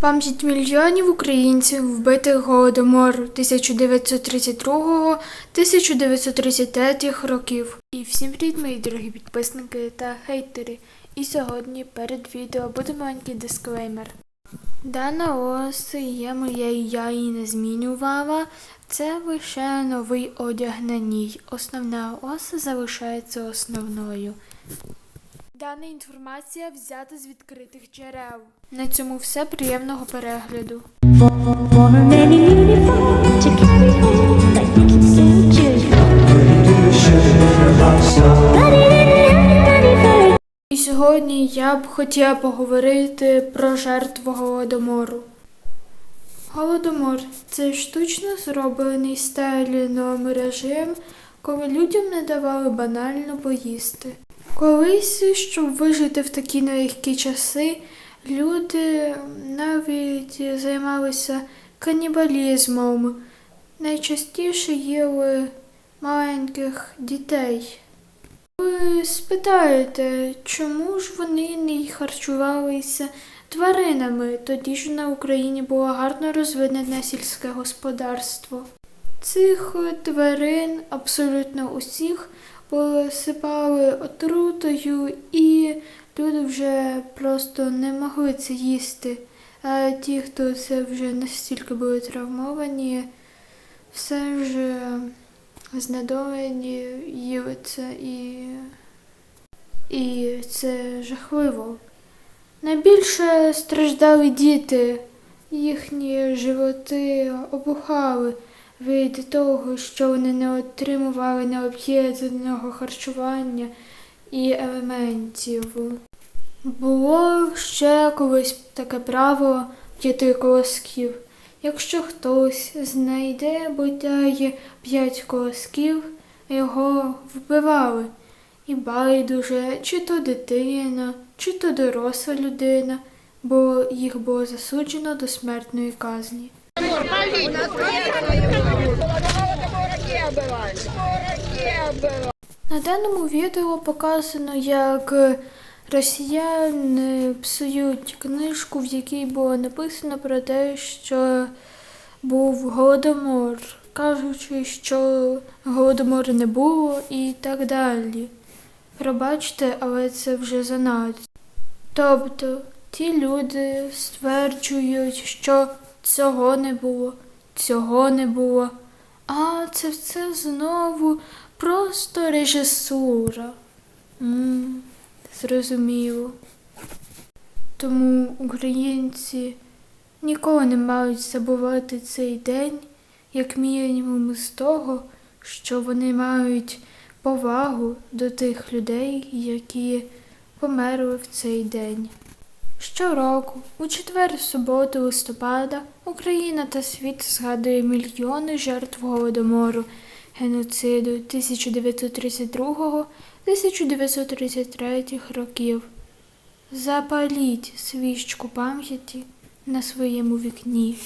Пам'ять мільйонів українців, вбитих голодомору 1932-1933 років. І всім привіт, мої дорогі підписники та хейтери. І сьогодні перед відео буде маленький дисклеймер. Дана ос є моєю, я її не змінювала. Це лише новий одяг на ній. Основна ос залишається основною. Дана інформація взята з відкритих джерел. На цьому все приємного перегляду. І сьогодні я б хотіла поговорити про жертву голодомору. Голодомор це штучно зроблений Сталіном режим, коли людям не давали банально поїсти. Колись, щоб вижити в такі нелегкі часи, люди навіть займалися канібалізмом. Найчастіше їли маленьких дітей. Ви спитаєте, чому ж вони не харчувалися тваринами? Тоді ж на Україні було гарно розвинене сільське господарство. Цих тварин абсолютно усіх посипали отрутою, і люди вже просто не могли це їсти. А ті, хто це вже настільки були травмовані, все ж знедолені їли це і, і це жахливо. Найбільше страждали діти, їхні животи опухали від того, що вони не отримували необхідного харчування і елементів. Було ще колись таке правило п'яти колосків. Якщо хтось знайде бодай п'ять колосків, його вбивали. І байдуже, чи то дитина, чи то доросла людина, бо їх було засуджено до смертної казні. На даному відео показано, як росіяни псують книжку, в якій було написано про те, що був голодомор, кажучи, що голодомору не було і так далі. Пробачте, але це вже занадто. Тобто ті люди стверджують, що цього не було, цього не було, а це все знову просто режисура. м зрозуміло. Тому українці ніколи не мають забувати цей день, як мінімум з того, що вони мають повагу до тих людей, які померли в цей день. Щороку, у четвер суботу листопада, Україна та світ згадує мільйони жертв голодомору, геноциду 1932-1933 років. Запаліть свічку пам'яті на своєму вікні.